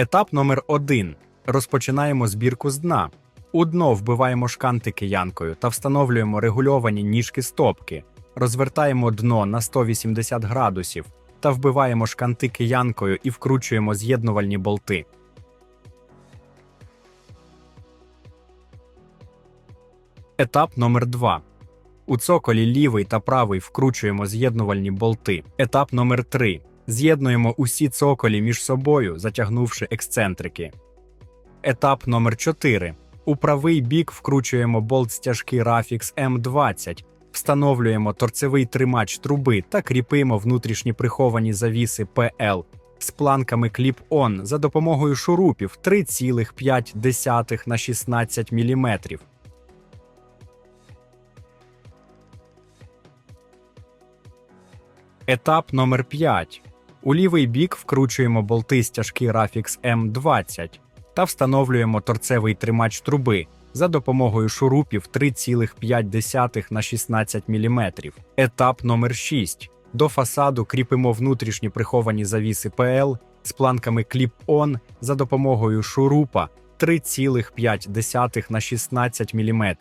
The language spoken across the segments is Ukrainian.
Етап номер 1. Розпочинаємо збірку з дна. У дно вбиваємо шканти киянкою та встановлюємо регульовані ніжки стопки. Розвертаємо дно на 180 градусів та вбиваємо шканти киянкою і вкручуємо з'єднувальні болти. Етап номер 2. У цоколі лівий та правий вкручуємо з'єднувальні болти. Етап номер 3. З'єднуємо усі цоколі між собою, затягнувши ексцентрики. Етап номер 4. У правий бік вкручуємо болт стяжки Rafix M20, встановлюємо торцевий тримач труби та кріпимо внутрішні приховані завіси PL з планками Clip-On за допомогою шурупів 3,5 на 16 мм. Етап номер 5. У лівий бік вкручуємо болти стяжки Rafix M20 та встановлюємо торцевий тримач труби за допомогою шурупів 3,5 на 16 мм. Етап номер 6. До фасаду кріпимо внутрішні приховані завіси PL з планками Clip-On за допомогою шурупа 3,5 на 16 мм.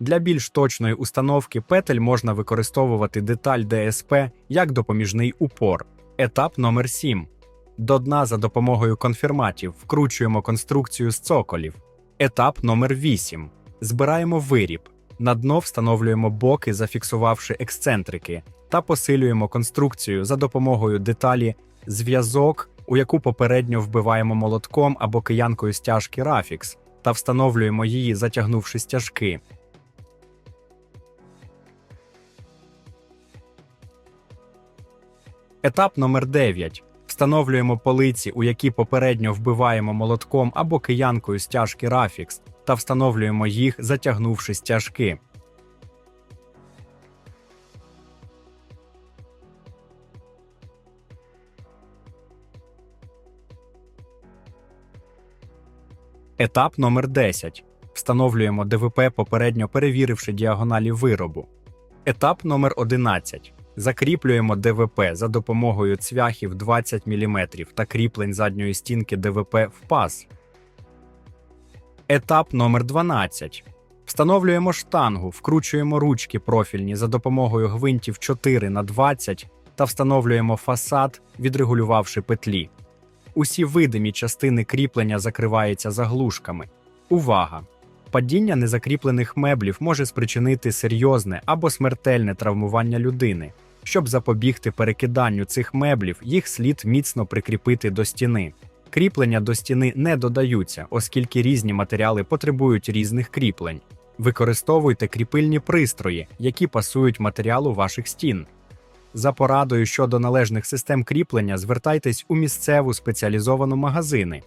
Для більш точної установки петель можна використовувати деталь ДСП як допоміжний упор. Етап номер 7. До дна за допомогою конфірматів вкручуємо конструкцію з цоколів. Етап номер 8. Збираємо виріб. На дно встановлюємо боки, зафіксувавши ексцентрики, та посилюємо конструкцію за допомогою деталі зв'язок, у яку попередньо вбиваємо молотком або киянкою стяжки Rafix, та встановлюємо її, затягнувши стяжки. Етап номер 9. Встановлюємо полиці, у які попередньо вбиваємо молотком або киянкою стяжки Rafix, та встановлюємо їх, затягнувши стяжки. Етап номер 10. Встановлюємо ДВП, попередньо перевіривши діагоналі виробу. Етап номер 11. Закріплюємо ДВП за допомогою цвяхів 20 мм та кріплень задньої стінки ДВП в паз. Етап номер 12. Встановлюємо штангу, вкручуємо ручки профільні за допомогою гвинтів 4 на 20 та встановлюємо фасад, відрегулювавши петлі. Усі видимі частини кріплення закриваються заглушками. Увага! Падіння незакріплених меблів може спричинити серйозне або смертельне травмування людини. Щоб запобігти перекиданню цих меблів, їх слід міцно прикріпити до стіни. Кріплення до стіни не додаються, оскільки різні матеріали потребують різних кріплень. Використовуйте кріпильні пристрої, які пасують матеріалу ваших стін. За порадою щодо належних систем кріплення звертайтесь у місцеву спеціалізовану магазини.